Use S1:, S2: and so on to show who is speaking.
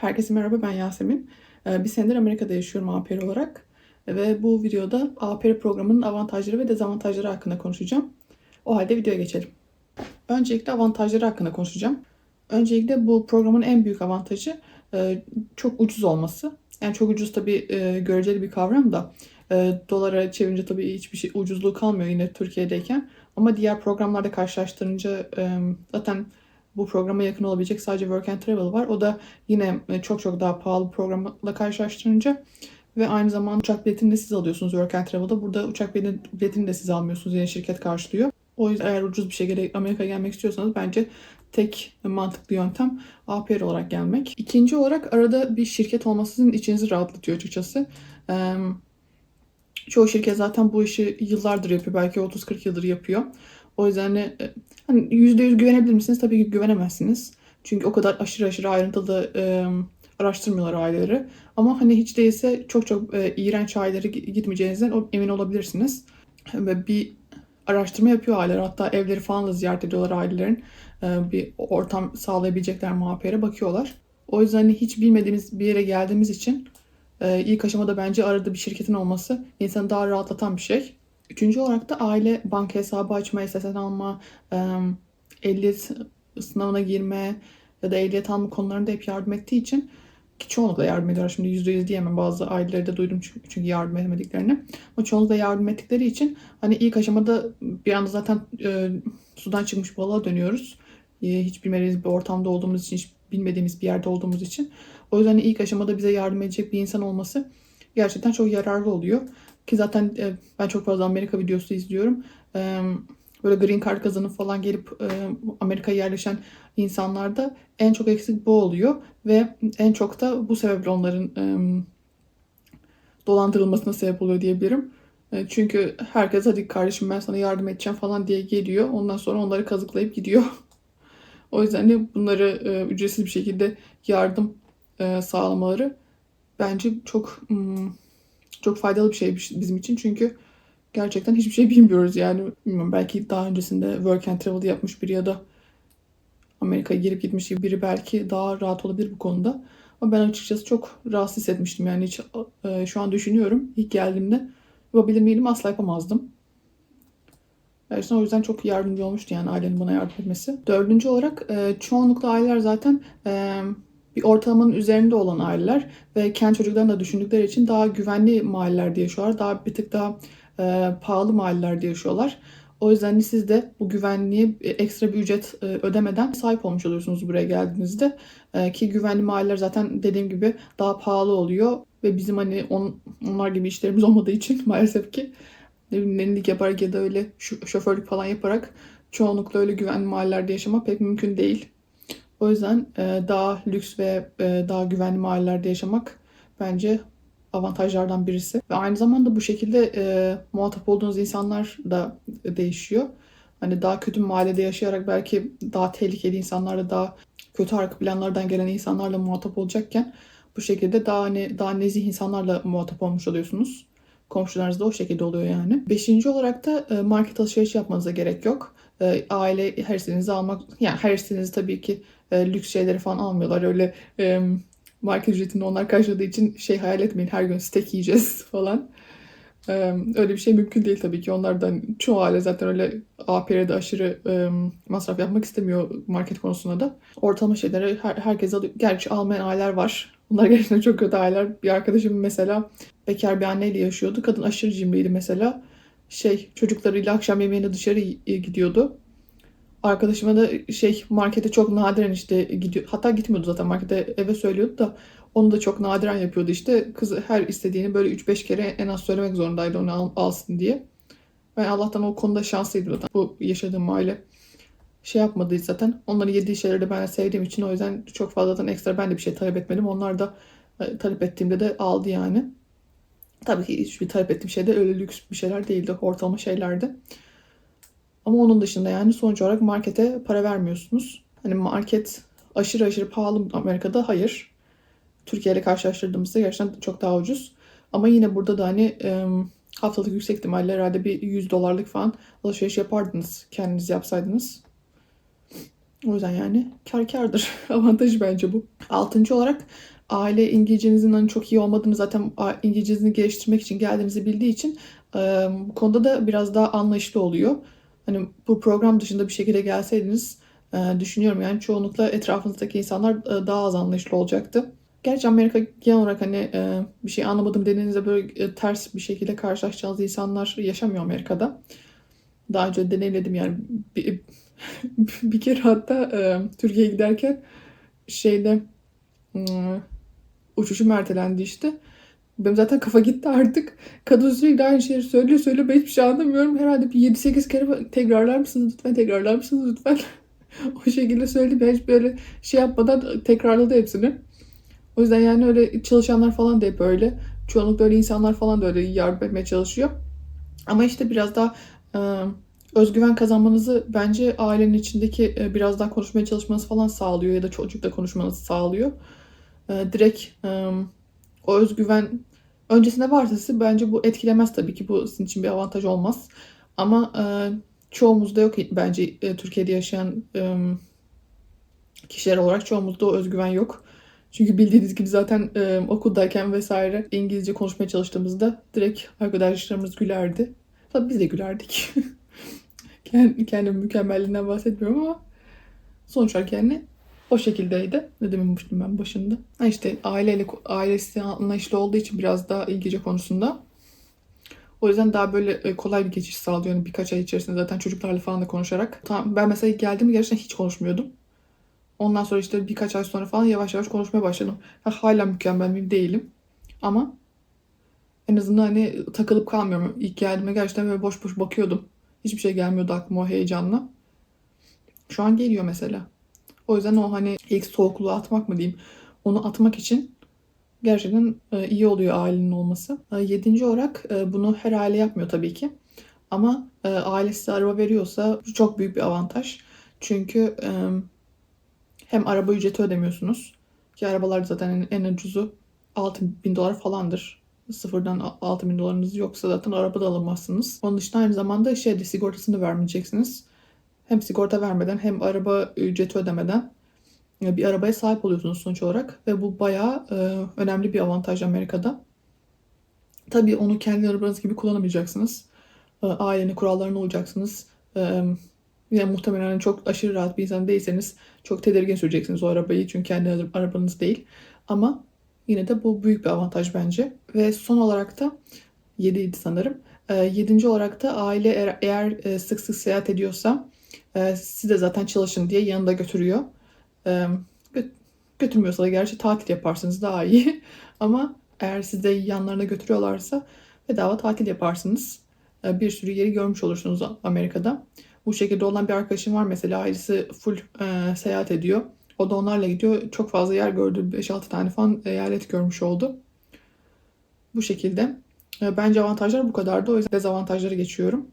S1: Herkese merhaba ben Yasemin. Ee, Bir senedir Amerika'da yaşıyorum APR olarak. Ve bu videoda APR programının avantajları ve dezavantajları hakkında konuşacağım. O halde videoya geçelim. Öncelikle avantajları hakkında konuşacağım. Öncelikle bu programın en büyük avantajı e, çok ucuz olması. Yani çok ucuz tabii e, göreceli bir kavram da e, dolara çevirince tabii hiçbir şey ucuzluğu kalmıyor yine Türkiye'deyken. Ama diğer programlarda karşılaştırınca zaten bu programa yakın olabilecek sadece Work and Travel var. O da yine e, çok çok daha pahalı programla karşılaştırınca ve aynı zamanda uçak biletini de siz alıyorsunuz Work and Travel'da. Burada uçak biletini de siz almıyorsunuz. Yine şirket karşılıyor. O yüzden eğer ucuz bir şekilde Amerika'ya gelmek istiyorsanız bence tek mantıklı yöntem APR olarak gelmek. İkinci olarak arada bir şirket olması sizin içinizi rahatlatıyor açıkçası. Çoğu şirket zaten bu işi yıllardır yapıyor. Belki 30-40 yıldır yapıyor. O yüzden hani, e, hani %100 güvenebilir misiniz? Tabii ki güvenemezsiniz. Çünkü o kadar aşırı aşırı ayrıntılı e, araştırmıyorlar aileleri. Ama hani hiç değilse çok çok e, iğrenç ailelere gitmeyeceğinizden emin olabilirsiniz. Ve bir araştırma yapıyor aileler. Hatta evleri falan da ziyaret ediyorlar ailelerin. E, bir ortam sağlayabilecekler muhabbere bakıyorlar. O yüzden hani hiç bilmediğimiz bir yere geldiğimiz için e, ilk aşamada bence arada bir şirketin olması insanı daha rahatlatan bir şey. Üçüncü olarak da aile banka hesabı açma, SSN alma, ehliyet sınavına girme ya da ehliyet alma konularında hep yardım ettiği için ki çoğunlukla yardım ediyorlar. Şimdi yüzde yüz diyemem. Bazı aileleri de duydum çünkü, yardım edemediklerini. Ama çoğunlukla yardım ettikleri için hani ilk aşamada bir anda zaten e, sudan çıkmış balığa dönüyoruz. E, hiç bilmediğimiz bir ortamda olduğumuz için, hiç bilmediğimiz bir yerde olduğumuz için. O yüzden ilk aşamada bize yardım edecek bir insan olması gerçekten çok yararlı oluyor. Ki zaten e, ben çok fazla Amerika videosu izliyorum. E, böyle green card kazanıp falan gelip e, Amerika'ya yerleşen insanlarda en çok eksik bu oluyor. Ve en çok da bu sebeple onların e, dolandırılmasına sebep oluyor diyebilirim. E, çünkü herkes hadi kardeşim ben sana yardım edeceğim falan diye geliyor. Ondan sonra onları kazıklayıp gidiyor. o yüzden de bunları e, ücretsiz bir şekilde yardım e, sağlamaları bence çok hmm, çok faydalı bir şey bizim için. Çünkü gerçekten hiçbir şey bilmiyoruz yani. Bilmiyorum, belki daha öncesinde work and travel yapmış biri ya da Amerika'ya girip gitmiş biri belki daha rahat olabilir bu konuda. Ama ben açıkçası çok rahatsız hissetmiştim yani hiç e, şu an düşünüyorum ilk geldiğimde yapabilir miydim asla yapamazdım. Gerçekten o yüzden çok yardımcı olmuştu yani ailenin bana yardım etmesi. Dördüncü olarak e, çoğunlukla aileler zaten e, bir ortalamanın üzerinde olan aileler ve kendi çocuklarını da düşündükleri için daha güvenli mahallelerde yaşıyorlar. Daha bir tık daha e, pahalı mahallelerde yaşıyorlar. O yüzden siz de bu güvenliğe ekstra bir ücret e, ödemeden sahip olmuş oluyorsunuz buraya geldiğinizde. E, ki güvenli mahalleler zaten dediğim gibi daha pahalı oluyor. Ve bizim hani on, onlar gibi işlerimiz olmadığı için maalesef ki nennilik yaparak ya da öyle şoförlük falan yaparak çoğunlukla öyle güvenli mahallelerde yaşamak pek mümkün değil. O yüzden e, daha lüks ve daha güvenli mahallelerde yaşamak bence avantajlardan birisi. Ve aynı zamanda bu şekilde e, muhatap olduğunuz insanlar da değişiyor. Hani daha kötü mahallede yaşayarak belki daha tehlikeli insanlarla daha kötü arka planlardan gelen insanlarla muhatap olacakken bu şekilde daha hani daha nezih insanlarla muhatap olmuş oluyorsunuz. Komşularınız da o şekilde oluyor yani. Beşinci olarak da e, market alışverişi yapmanıza gerek yok. E, aile her istediğinizi almak, yani her istediğinizi tabii ki e, lüks şeyleri falan almıyorlar. Öyle market ücretini onlar karşıladığı için şey hayal etmeyin her gün steak yiyeceğiz falan. öyle bir şey mümkün değil tabii ki. Onlardan çoğu aile zaten öyle APR'de aşırı masraf yapmak istemiyor market konusunda da. Ortalama şeyleri her, herkes alıyor. Gerçi almayan aileler var. Bunlar gerçekten çok kötü aileler. Bir arkadaşım mesela bekar bir anneyle yaşıyordu. Kadın aşırı cimriydi mesela. Şey çocuklarıyla akşam yemeğine dışarı gidiyordu arkadaşıma da şey markete çok nadiren işte gidiyor. Hatta gitmiyordu zaten markete eve söylüyordu da onu da çok nadiren yapıyordu işte. Kızı her istediğini böyle 3-5 kere en az söylemek zorundaydı onu al, alsın diye. Ben Allah'tan o konuda şanslıydım zaten. Bu yaşadığım aile şey yapmadı zaten. Onların yediği şeyleri de ben sevdiğim için o yüzden çok fazladan ekstra ben de bir şey talep etmedim. Onlar da e, talep ettiğimde de aldı yani. Tabii ki hiçbir talep ettiğim şey de öyle lüks bir şeyler değildi. Ortalama şeylerdi. Ama onun dışında yani sonuç olarak markete para vermiyorsunuz. Hani market aşırı aşırı pahalı Amerika'da? Hayır. Türkiye ile karşılaştırdığımızda gerçekten çok daha ucuz. Ama yine burada da hani haftalık yüksek ihtimalle herhalde bir 100 dolarlık falan alışveriş yapardınız kendiniz yapsaydınız. O yüzden yani kar kardır. Avantajı bence bu. Altıncı olarak aile İngilizcenizin hani çok iyi olmadığını zaten İngilizcenizi geliştirmek için geldiğinizi bildiği için bu konuda da biraz daha anlayışlı oluyor. Hani bu program dışında bir şekilde gelseydiniz e, düşünüyorum yani çoğunlukla etrafınızdaki insanlar e, daha az anlayışlı olacaktı. Gerçi Amerika genel olarak hani e, bir şey anlamadım dediğinizde böyle e, ters bir şekilde karşılaşacağınız insanlar yaşamıyor Amerika'da. Daha önce deneyimledim yani bir, bir kere hatta e, Türkiye'ye giderken şeyde hmm, uçuşum ertelendi işte. Benim zaten kafa gitti artık. Kadın sürekli aynı şeyi söylüyor söylüyor. Ben hiçbir şey anlamıyorum. Herhalde bir 7-8 kere tekrarlar mısınız lütfen tekrarlar mısınız lütfen. o şekilde söyledi. Ben hiç böyle şey yapmadan tekrarladı hepsini. O yüzden yani öyle çalışanlar falan da hep öyle. Çoğunlukla öyle insanlar falan da öyle yardım etmeye çalışıyor. Ama işte biraz daha e, özgüven kazanmanızı bence ailenin içindeki e, biraz daha konuşmaya çalışmanız falan sağlıyor ya da çocukla konuşmanızı sağlıyor. E, direkt o özgüven öncesinde varsa sizi bence bu etkilemez tabii ki bu sizin için bir avantaj olmaz. Ama e, çoğumuzda yok bence e, Türkiye'de yaşayan e, kişiler olarak çoğumuzda o özgüven yok. Çünkü bildiğiniz gibi zaten e, okuldayken vesaire İngilizce konuşmaya çalıştığımızda direkt arkadaşlarımız gülerdi. Tabii biz de gülerdik. Kend- Kendim mükemmelliğinden bahsetmiyorum ama sonuç olarak yani o şekildeydi. Ne demiştim ben başında? Ha işte aileyle ailesi anlayışlı olduğu için biraz daha İngilizce konusunda. O yüzden daha böyle e, kolay bir geçiş sağlıyor. Yani birkaç ay içerisinde zaten çocuklarla falan da konuşarak. Tamam, ben mesela ilk geldiğimde gerçekten hiç konuşmuyordum. Ondan sonra işte birkaç ay sonra falan yavaş yavaş konuşmaya başladım. Ha, hala mükemmel miyim değilim. Ama en azından hani takılıp kalmıyorum. İlk geldiğimde gerçekten böyle boş boş bakıyordum. Hiçbir şey gelmiyordu aklıma o heyecanla. Şu an geliyor mesela. O yüzden o hani ilk soğukluğu atmak mı diyeyim. Onu atmak için gerçekten e, iyi oluyor ailenin olması. E, Yedinci olarak e, bunu her aile yapmıyor tabii ki. Ama ailesi araba veriyorsa bu çok büyük bir avantaj. Çünkü hem araba ücreti ödemiyorsunuz. Ki arabalar zaten en, ucuzu 6000 bin dolar falandır. Sıfırdan 6000 bin dolarınız yoksa zaten araba da alamazsınız. Onun dışında aynı zamanda şeyde sigortasını vermeyeceksiniz. Hem sigorta vermeden hem araba ücreti ödemeden e, bir arabaya sahip oluyorsunuz sonuç olarak. Ve bu bayağı e, önemli bir avantaj Amerika'da. Tabii onu kendi arabanız gibi kullanamayacaksınız. E, ailenin kurallarına uyacaksınız. Yani muhtemelen çok aşırı rahat bir insan değilseniz çok tedirgin süreceksiniz o arabayı. Çünkü kendi arabanız değil. Ama yine de bu büyük bir avantaj bence. Ve son olarak da 7 sanırım. Yedinci olarak da aile eğer, sık sık seyahat ediyorsa e, siz de zaten çalışın diye yanında götürüyor. E, gö- götürmüyorsa da gerçi tatil yaparsınız daha iyi. Ama eğer sizi yanlarına götürüyorlarsa bedava tatil yaparsınız. E, bir sürü yeri görmüş olursunuz Amerika'da. Bu şekilde olan bir arkadaşım var mesela ailesi full e, seyahat ediyor. O da onlarla gidiyor. Çok fazla yer gördü. 5-6 tane falan eyalet görmüş oldu. Bu şekilde. Bence avantajlar bu kadardı. O yüzden dezavantajları geçiyorum.